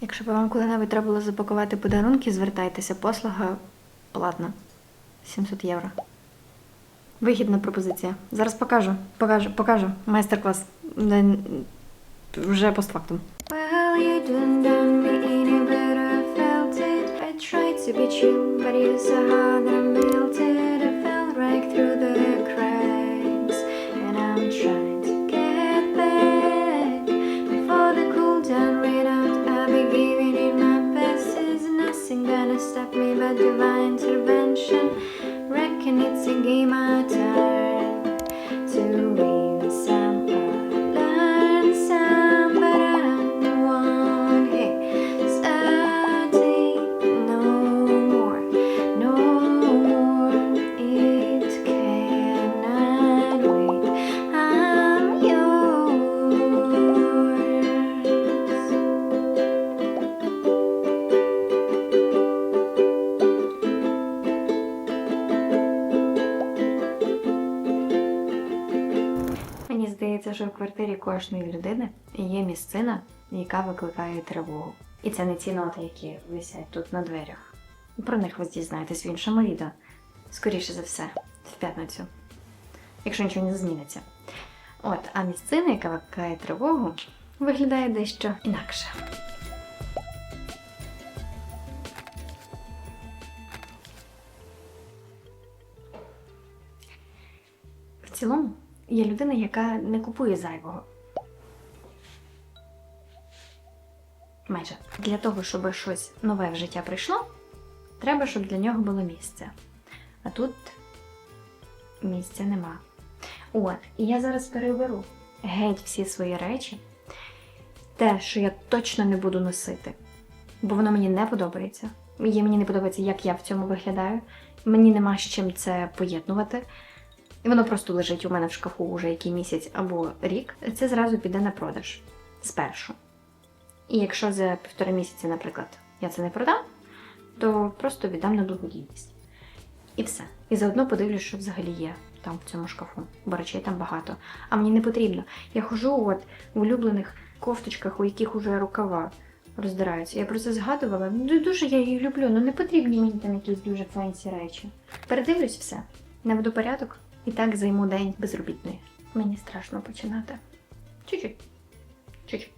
Якщо б вам коли-небудь треба було запакувати подарунки, звертайтеся, послуга платна. 700 євро. Вигідна пропозиція. Зараз покажу. Покажу, покажу. Майстер-клас. Вже постфактум. Well, you done me any better, felt it. I tried to be true, but you hard that I melted. I fell right through the stop me by divine intervention. Reckon it's a game I turn квартирі кожної людини є місцина, яка викликає тривогу. І це не ці ноти, які висять тут на дверях. Про них ви дізнаєтесь в іншому відео. Скоріше за все, в п'ятницю. Якщо нічого не зміниться. От, а місцина, яка викликає тривогу, виглядає дещо інакше. В цілому, є людина, яка не купує зайвого. Майже для того, щоб щось нове в життя прийшло, треба, щоб для нього було місце. А тут місця нема. От, і я зараз переберу геть всі свої речі, те, що я точно не буду носити, бо воно мені не подобається. Мені не подобається, як я в цьому виглядаю. Мені нема з чим це поєднувати. І воно просто лежить у мене в шкафу вже який місяць або рік. Це зразу піде на продаж спершу. І якщо за півтора місяці, наприклад, я це не продам, то просто віддам на благодійність. І все. І заодно подивлюсь, що взагалі є там в цьому шкафу, бо речей там багато. А мені не потрібно. Я хожу от в улюблених кофточках, у яких уже рукава роздираються. Я про це згадувала. Ну, Дуже я її люблю, ну не потрібні мені там якісь дуже фенсі речі. Передивлюсь все, наведу порядок і так займу день безробітної. Мені страшно починати. Чуть-чуть. Чуть-чуть.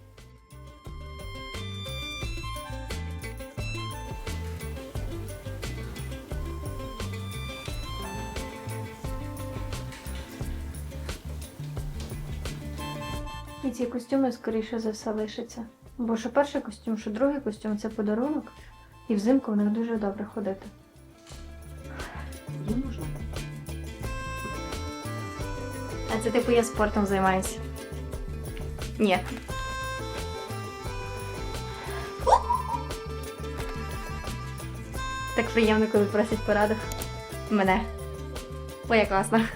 І ці костюми, скоріше за все, лишаться. Бо що перший костюм, що другий костюм це подарунок, і взимку в них дуже добре ходити. Це типу я спортом займаюся. Ні. Так приємно, коли просять пораду. Мене. Ой, я класна.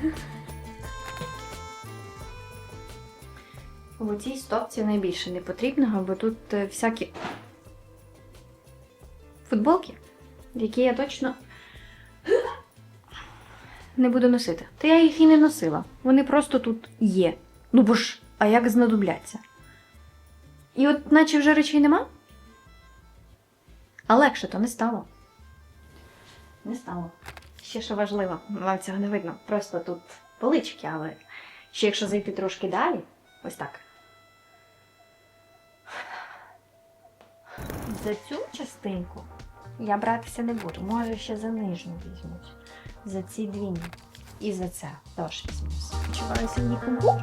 У цій стопці найбільше не потрібного, бо тут е, всякі футболки, які я точно не буду носити. Та я їх і не носила. Вони просто тут є. Ну бо ж, а як знадобляться? І от наче вже речей нема? А легше то не стало. Не стало. Ще що важливо, вам цього не видно. Просто тут полички, але ще якщо зайти трошки далі, ось так. За цю частинку я братися не буду. Може, ще за нижню візьмуть. За ці двійні. І за це теж візьмусь. Відчуваюся нікому.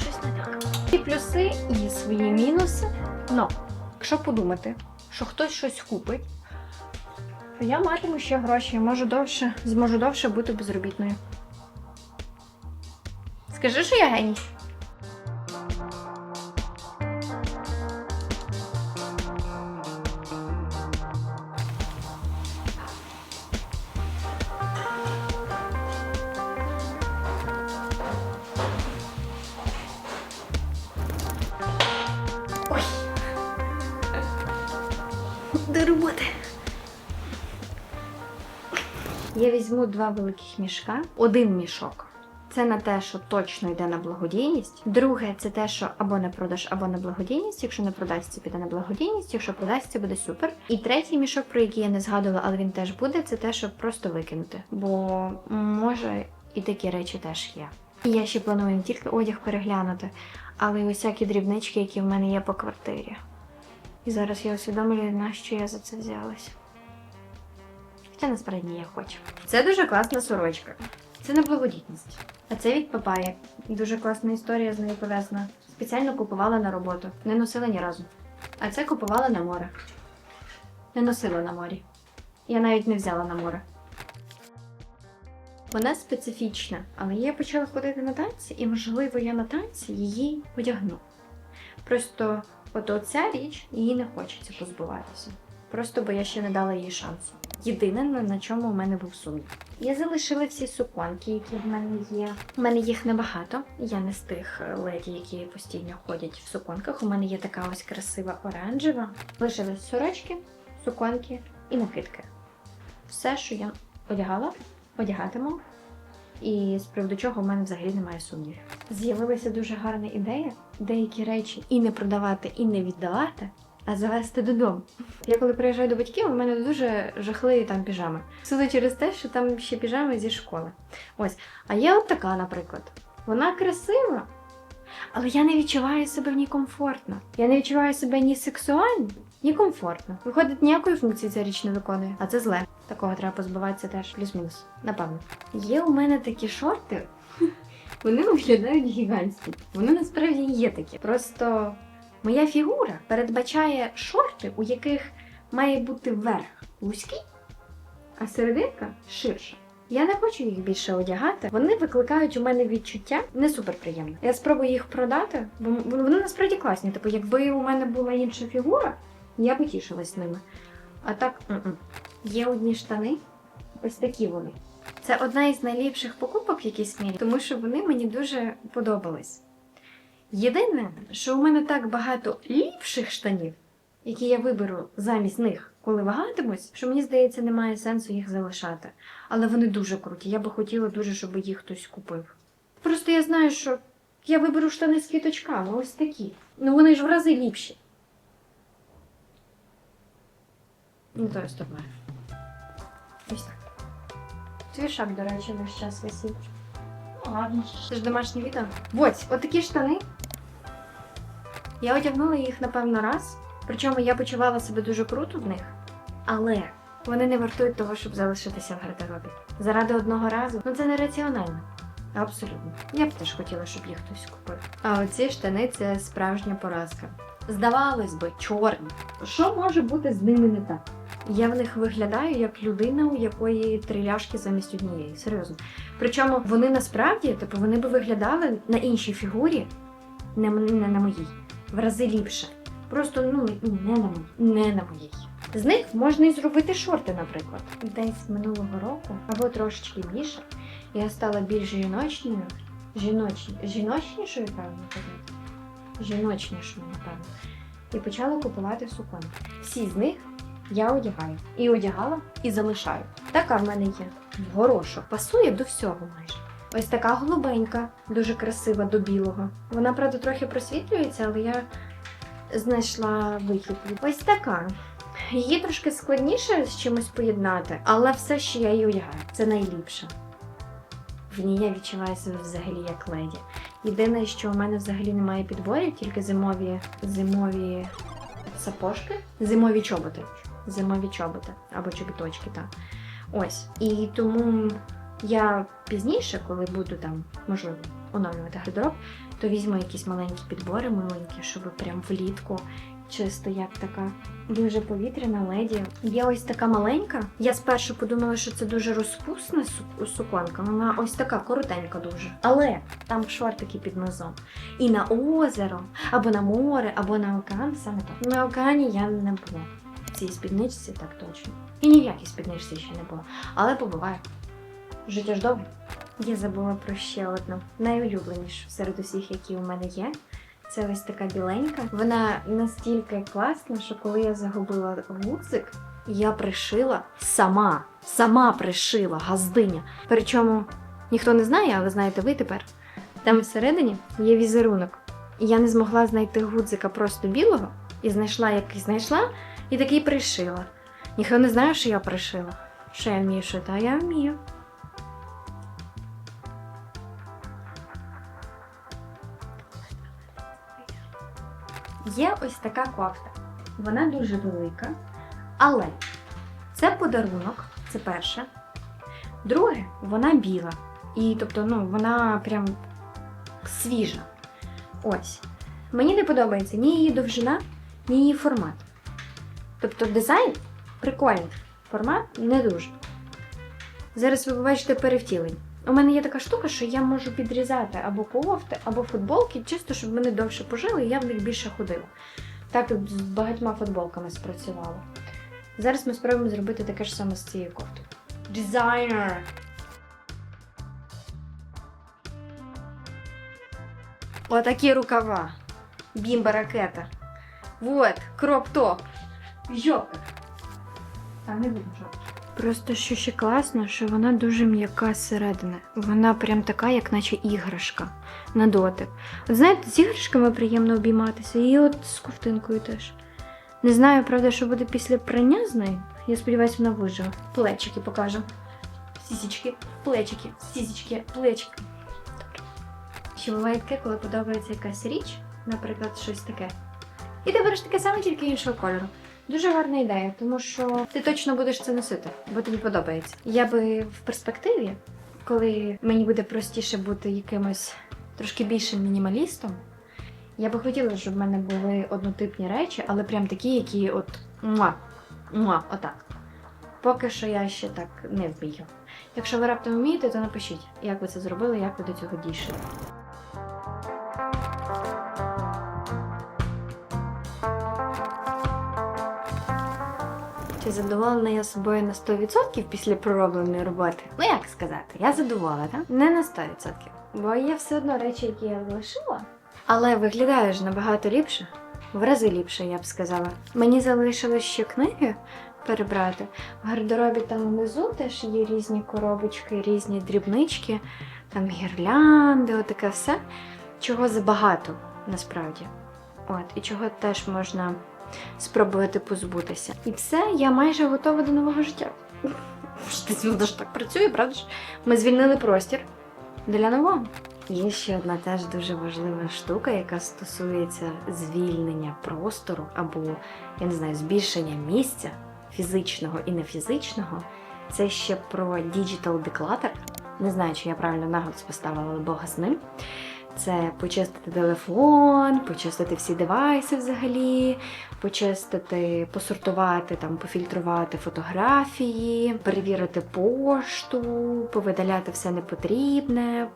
Щось не так. І плюси, і свої мінуси. Ну, якщо подумати, що хтось щось купить, то я матиму ще гроші, я можу довше, зможу довше бути безробітною. Скажи, що я геній. Я візьму два великих мішка. Один мішок. Це це на те, що точно йде на благодійність. Друге, це те, що або не продаж, або на благодійність. Якщо не продасться, піде на благодійність. Якщо продасться, буде супер. І третій мішок, про який я не згадувала, але він теж буде, це те, щоб просто викинути. Бо може і такі речі теж є. І я ще планую не тільки одяг переглянути, але й усякі дрібнички, які в мене є по квартирі. І зараз я усвідомлюю, на що я за це взялась. Хоча насправді я хочу. Це дуже класна сорочка. Це на благодійність. А це від Папаї. Дуже класна історія з нею пов'язана. Спеціально купувала на роботу. Не носила ні разу. А це купувала на море. Не носила на морі. Я навіть не взяла на море. Вона специфічна, але я почала ходити на танці, і, можливо, я на танці її одягну. Просто от оця річ її не хочеться позбуватися. Просто бо я ще не дала їй шансу. Єдине, на- чому в мене був сумнів. Я залишила всі суконки, які в мене є. У мене їх небагато. Я не з тих е, леді, які постійно ходять в суконках. У мене є така ось красива оранжева. Лишились сорочки, суконки і накидки. Все, що я одягала, одягатиму. І з приводу чого в мене взагалі немає сумнівів. З'явилася дуже гарна ідея деякі речі і не продавати, і не віддавати, а завести додому. Я коли приїжджаю до батьків, у мене дуже жахливі там піжами. Суто через те, що там ще піжами зі школи. Ось. А є от така, наприклад. Вона красива, але я не відчуваю себе в ній комфортно. Я не відчуваю себе ні сексуально, ні комфортно. Виходить, ніякої функції ця річ не виконує, а це зле. Такого треба позбуватися теж. Плюс-мінус. Напевно. Є у мене такі шорти. Вони виглядають гігантські. Вони насправді є такі. Просто моя фігура передбачає шорти, у яких має бути верх вузький, а серединка ширша. Я не хочу їх більше одягати. Вони викликають у мене відчуття не суперприємне. Я спробую їх продати, бо вони насправді класні. Типу, якби у мене була інша фігура, я б тішилась ними. А так, м-м. є одні штани, ось такі вони. Це одна із найліпших покупок в якійсь мірі, тому що вони мені дуже подобались. Єдине, що у мене так багато ліпших штанів, які я виберу замість них, коли вагатимусь, що мені здається, немає сенсу їх залишати. Але вони дуже круті. Я би хотіла дуже, щоб їх хтось купив. Просто я знаю, що я виберу штани з квіточками, ось такі. Ну вони ж в рази ліпші. Ну, то стоп мене. Ось так. Твій шаг, до речі, весь час висить. Ну, ладно. Це ж домашнє відео. Ось, отакі штани. Я одягнула їх, напевно, раз. Причому я почувала себе дуже круто в них. Але вони не вартують того, щоб залишитися в гардеробі. Заради одного разу. Ну це нераціонально. Абсолютно. Я б теж хотіла, щоб їх хтось купив. А оці штани це справжня поразка. Здавалось би, чорні. Що може бути з ними не так? Я в них виглядаю як людина, у якої три ляшки замість однієї. Серйозно. Причому вони насправді, типу, вони би виглядали на іншій фігурі, не, не на моїй, в рази ліпше. Просто ну не на не на моїй. З них можна і зробити шорти, наприклад. Десь минулого року, або трошечки більше, я стала більш жіночною, жіноч... жіночнішою, певно. Жіночнішою, напевно. І почала купувати суконки. Всі з них я одягаю. І одягала, і залишаю. Така в мене є. Горошок. Пасує до всього майже. Ось така голубенька, дуже красива до білого. Вона, правда, трохи просвітлюється, але я знайшла вихід. Ось така. Її трошки складніше з чимось поєднати, але все ще я її одягаю. Це найліпше. В ній я відчуваю себе взагалі як леді. Єдине, що у мене взагалі немає підборів, тільки зимові зимові сапожки, зимові чоботи. Зимові чоботи або чобіточки, так. Ось. І тому я пізніше, коли буду там, можливо, оновлювати гардероб, то візьму якісь маленькі підбори, маленькі, щоб прям влітку. Чисто як така дуже повітряна леді. Є ось така маленька. Я спершу подумала, що це дуже розпусна суконка. Вона ось така коротенька дуже. Але там шортики під низом. І на озеро, або на море, або на океан саме так. На океані я не була. В цій спідничці так точно. І ні в якій спідничці ще не була. Але побуваю. Життя ж довге. Я забула про ще одну найулюбленішу серед усіх, які у мене є. Це ось така біленька. Вона настільки класна, що коли я загубила гудзик, я пришила сама, сама пришила газдиня. Причому Ніхто не знає, але знаєте ви тепер. Там всередині є візерунок. Я не змогла знайти гудзика просто білого і знайшла, який знайшла, і такий пришила. Ніхто не знає, що я пришила. Що я вмію шити, а я вмію. Є ось така кофта. Вона дуже велика, але це подарунок, це перше. Друге, вона біла. І тобто, ну, вона прям свіжа. Ось. Мені не подобається ні її довжина, ні її формат. Тобто дизайн прикольний, формат не дуже. Зараз ви побачите перевтілень. У мене є така штука, що я можу підрізати або кофти, або футболки, чисто, щоб вони довше пожили, і я в них більше ходила. Так тут з багатьма футболками спрацювало. Зараз ми спробуємо зробити таке ж саме з цією кофтою. Дизайнер! Отакі рукава. Бімба ракета. Вот, кроп-топ. Жопа. А не буду жопа. Просто що ще класно, що вона дуже м'яка зсередини. Вона прям така, як наче іграшка на дотик. От знаєте, з іграшками приємно обійматися, і от з ковтинкою теж. Не знаю, правда, що буде після прання з нею. Я сподіваюся, вона виживе. Плечики покажу. Сісічки, плечики, сісічки, плечики. Добре. Ще буває таке, коли подобається якась річ, наприклад, щось таке. І ти береш таке саме, тільки іншого кольору. Дуже гарна ідея, тому що ти точно будеш це носити, бо тобі подобається. Я би в перспективі, коли мені буде простіше бути якимось трошки більшим мінімалістом, я би хотіла, щоб в мене були однотипні речі, але прям такі, які от муа, муа, отак. Поки що я ще так не вмію. Якщо ви раптом вмієте, то напишіть, як ви це зробили, як ви до цього дійшли. Задоволена я собою на 100% після проробленої роботи? Ну як сказати, я задоволена. Не на 100%. Бо є все одно речі, які я залишила. Але виглядає ж набагато ліпше. В рази ліпше, я б сказала. Мені залишилось ще книги перебрати. В гардеробі там внизу теж є різні коробочки, різні дрібнички, там гірлянди, отаке все. Чого забагато насправді. От, і чого теж можна спробувати позбутися. І все, я майже готова до нового життя. Воно ж так працює, правда ж? Ми звільнили простір для нового. Є ще одна теж дуже важлива штука, яка стосується звільнення простору або, я не знаю, збільшення місця фізичного і нефізичного. Це ще про Digital Declutter. Не знаю, чи я правильно наголос поставила, але Бога з ним. Це почистити телефон, почистити всі девайси взагалі, почистити, посортувати, там, пофільтрувати фотографії, перевірити пошту, повидаляти все непотрібне,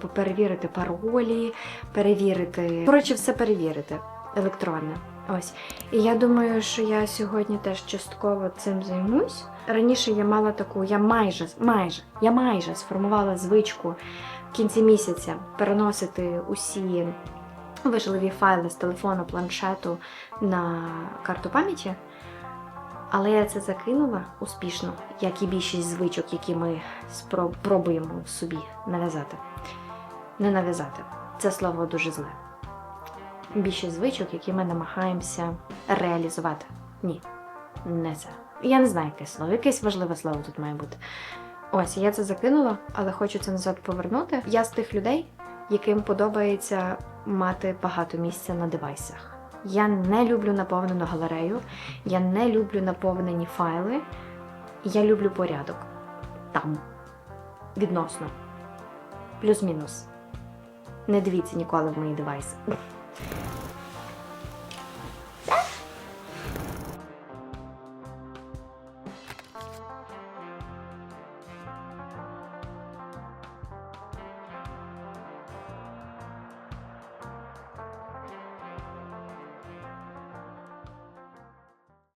поперевірити паролі, перевірити. Коротше, все перевірити електронне. Ось. І я думаю, що я сьогодні теж частково цим займусь. Раніше я мала таку, я майже, майже, я майже сформувала звичку в кінці місяця переносити усі важливі файли з телефону, планшету на карту пам'яті. Але я це закинула успішно, як і більшість звичок, які ми спро- пробуємо собі нав'язати. Не нав'язати. Це слово дуже зле. Більшість звичок, які ми намагаємося реалізувати. Ні, не це. Я не знаю, яке слово, якесь важливе слово тут має бути. Ось, я це закинула, але хочу це назад повернути. Я з тих людей, яким подобається мати багато місця на девайсах. Я не люблю наповнену галерею, я не люблю наповнені файли. Я люблю порядок. Там. Відносно. Плюс-мінус. Не дивіться ніколи в мої девайси.